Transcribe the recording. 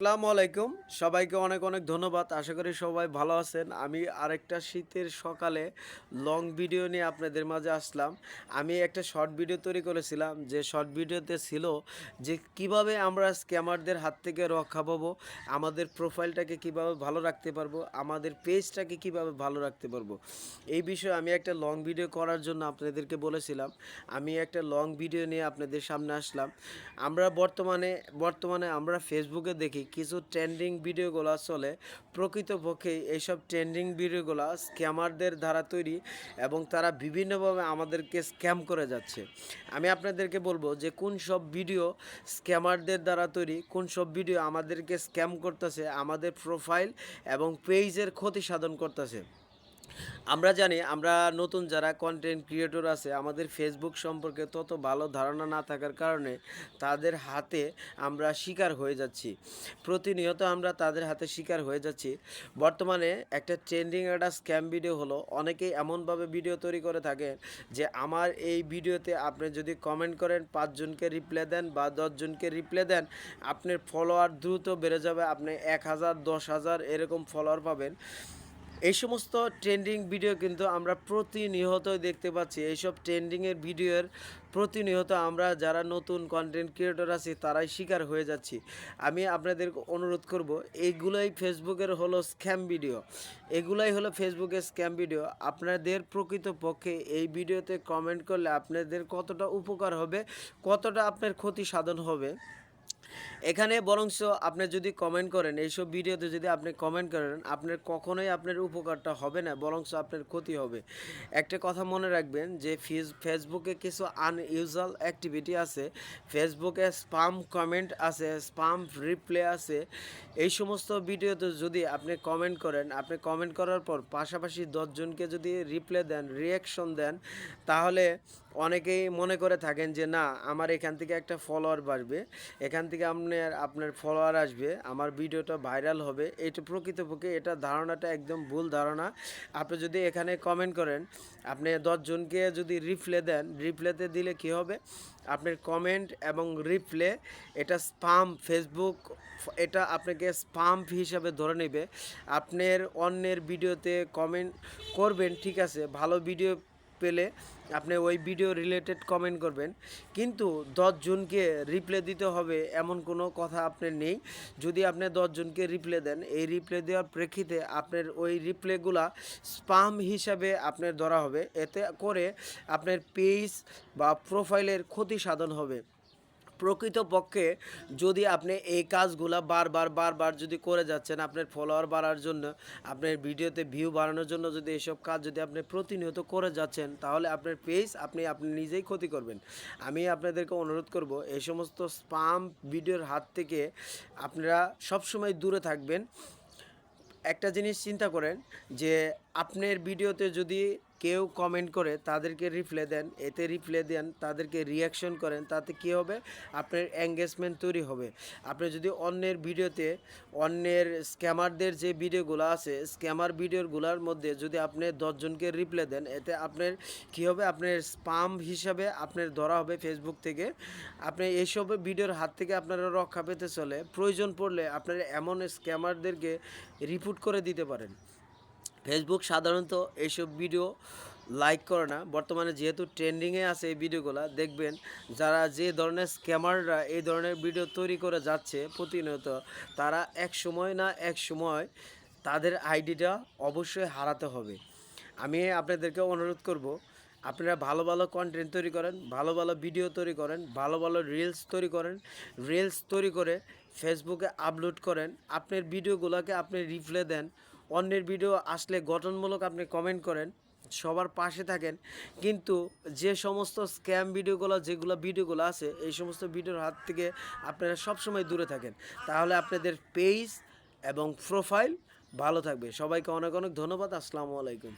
আসসালামু আলাইকুম। সবাইকে অনেক অনেক ধন্যবাদ। আশা করি সবাই ভালো আছেন। আমি আরেকটা শীতের সকালে লং ভিডিও নিয়ে আপনাদের মাঝে আসলাম। আমি একটা শর্ট ভিডিও তৈরি করেছিলাম। যে শর্ট ভিডিওতে ছিল যে কীভাবে আমরা স্ক্যামারদের হাত থেকে রক্ষা পাবো, আমাদের প্রোফাইলটাকে কীভাবে ভালো রাখতে পারব, আমাদের পেজটাকে কীভাবে ভালো রাখতে পারব। এই বিষয়ে আমি একটা লং ভিডিও করার জন্য আপনাদেরকে বলেছিলাম। আমি একটা লং ভিডিও নিয়ে আপনাদের সামনে আসলাম। আমরা বর্তমানে বর্তমানে আমরা ফেসবুকে দেখি কিছু ট্রেন্ডিং ভিডিওগুলো চলে। প্রকৃতপক্ষে এইসব ট্রেন্ডিং ভিডিওগুলো স্ক্যামারদের দ্বারা তৈরি এবং তারা বিভিন্নভাবে আমাদেরকে স্ক্যাম করে যাচ্ছে। আমি আপনাদেরকে বলব যে, কোন সব ভিডিও স্ক্যামারদের দ্বারা তৈরি, কোন সব ভিডিও আমাদেরকে স্ক্যাম করতেছে, আমাদের প্রোফাইল এবং পেজের ক্ষতি সাধন করতেছে। আমরা জানি, আমরা নতুন যারা কন্টেন্ট ক্রিয়েটর আছে, আমাদের ফেসবুক সম্পর্কে তত ভালো ধারণা না থাকার কারণে তাদের হাতে আমরা শিকার হয়ে যাচ্ছি। প্রতিনিয়ত আমরা তাদের হাতে শিকার হয়ে যাচ্ছি। বর্তমানে একটা ট্রেন্ডিং একটা স্ক্যাম ভিডিও হলো, অনেকেই এমনভাবে ভিডিও তৈরি করে থাকেন যে, আমার এই ভিডিওতে আপনি যদি কমেন্ট করেন পাঁচজনকে রিপ্লাই দেন বা দশজনকে রিপ্লাই দেন, আপনার ফলোয়ার দ্রুত বেড়ে যাবে, আপনি এক হাজার, দশ হাজার এরকম ফলোয়ার পাবেন। এই সমস্ত ট্রেন্ডিং ভিডিও কিন্তু আমরা প্রতিনিয়তই দেখতে পাচ্ছি। এইসব ট্রেন্ডিংয়ের ভিডিওর প্রতিনিয়ত আমরা যারা নতুন কন্টেন্ট ক্রিয়েটর আছি, তারাই শিকার হয়ে যাচ্ছি। আমি আপনাদের অনুরোধ করব এইগুলোই ফেসবুকের হলো স্ক্যাম ভিডিও এগুলাই হলো ফেসবুকের স্ক্যাম ভিডিও আপনাদের প্রকৃতপক্ষে এই ভিডিওতে কমেন্ট করলে আপনাদের কতটা উপকার হবে, কতটা আপনার ক্ষতি সাধন হবে এখানে বরঞ্চ আপনি যদি কমেন্ট করেন, এইসব ভিডিওতে যদি আপনি কমেন্ট করেন, আপনার কখনোই আপনার উপকারটা হবে না, বরঞ্চ আপনার ক্ষতি হবে। একটা কথা মনে রাখবেন যে ফেস ফেসবুকে কিছু আনইউজুয়াল অ্যাক্টিভিটি আছে ফেসবুকে স্পাম কমেন্ট আছে স্পাম রিপ্লে আছে, এই সমস্ত ভিডিওতে যদি আপনি কমেন্ট করেন, আপনি কমেন্ট করার পর পাশাপাশি দশজনকে যদি রিপ্লে দেন রিয়াকশন দেন, তাহলে অনেকেই মনে করে থাকেন যে, না, আমার এখান থেকে একটা ফলোয়ার বাড়বে। এখান থেকে আপনার আপনার ফলোয়ার আসবে, আমার ভিডিওটা ভাইরাল হবে, এটা প্রকৃতপক্ষে এটা ধারণাটা একদম ভুল ধারণা। আপনি যদি এখানে কমেন্ট করেন, আপনি দশজনকে যদি রিপ্লে দেন রিপ্লেতে দিলে কি হবে? আপনার কমেন্ট এবং রিপ্লে এটা স্পাম ফেসবুক এটা আপনাকে স্পাম হিসাবে ধরে নেবে। আপনার অন্যের ভিডিওতে কমেন্ট করবেন, ঠিক আছে, ভালো ভিডিও পেলে আপনি ওই ভিডিও রিলেটেড কমেন্ট করবেন। কিন্তু দশজনকে রিপ্লে দিতে হবে এমন কোনো কথা আপনি নেই। যদি আপনি দশজনকে রিপ্লে দেন, এই রিপ্লে দেওয়ার প্রেক্ষিতে আপনার ওই রিপ্লেগুলা স্পাম হিসাবে আপনার ধরা হবে। এতে করে আপনার পেজ বা প্রোফাইলের ক্ষতি সাধন হবে। প্রকৃতপক্ষে যদি আপনি এই কাজগুলা বারবার বারবার যদি করে যাচ্ছেন আপনার ফলোয়ার বাড়ার জন্য, আপনার ভিডিওতে ভিউ বাড়ানোর জন্য যদি এসব কাজ যদি আপনি প্রতিনিয়ত করে যাচ্ছেন, তাহলে আপনার পেজ আপনি আপনি নিজেই ক্ষতি করবেন। আমি আপনাদেরকে অনুরোধ করব, এই সমস্ত স্পাম ভিডিওর হাত থেকে আপনারা সবসময় দূরে থাকবেন। একটা জিনিস চিন্তা করেন যে, আপনার ভিডিওতে যদি কেউ কমেন্ট করে তাদেরকে রিপ্লে দেন, এতে রিপ্লে দেন, তাদেরকে রিয়াকশন করেন, তাতে কী হবে? আপনার এঙ্গেজমেন্ট তৈরি হবে। আপনি যদি অন্যের ভিডিওতে, অন্যের স্ক্যামারদের যে ভিডিওগুলো আছে স্ক্যামার ভিডিওগুলোর মধ্যে যদি আপনি দশজনকে রিপ্লে দেন, এতে আপনার কী হবে? আপনার স্পাম হিসাবে আপনার ধরা হবে ফেসবুক থেকে। আপনি এইসব ভিডিওর হাত থেকে আপনারা রক্ষা পেতে চলে। প্রয়োজন পড়লে আপনারা এমন স্ক্যামারদেরকে রিপোর্ট করে দিতে পারেন। ফেসবুক সাধারণত এইসব ভিডিও লাইক করে না। বর্তমানে যেহেতু ট্রেন্ডিংয়ে আছে এই ভিডিওগুলো দেখবেন যারা যে ধরনের স্ক্যামাররা এই ধরনের ভিডিও তৈরি করে যাচ্ছে প্রতিনিয়ত, তারা এক সময় না এক সময় তাদের আইডিটা অবশ্যই হারাতে হবে। আমি আপনাদেরকে অনুরোধ করব, আপনারা ভালো ভালো কন্টেন্ট তৈরি করেন, ভালো ভালো ভিডিও তৈরি করেন, ভালো ভালো রিলস তৈরি করেন রিলস তৈরি করে ফেসবুকে আপলোড করেন, আপনার ভিডিওগুলোকে আপনি রিপ্লে দেন অন্যের ভিডিও আসলে গঠনমূলক আপনি কমেন্ট করেন, সবার পাশে থাকেন। কিন্তু যে সমস্ত স্ক্যাম ভিডিওগুলো যেগুলো ভিডিওগুলো আছে, এই সমস্ত ভিডিওর হাত থেকে আপনারা সবসময় দূরে থাকেন। তাহলে আপনাদের পেজ এবং প্রোফাইল ভালো থাকবে। সবাইকে অনেক অনেক ধন্যবাদ। আসসালামু আলাইকুম।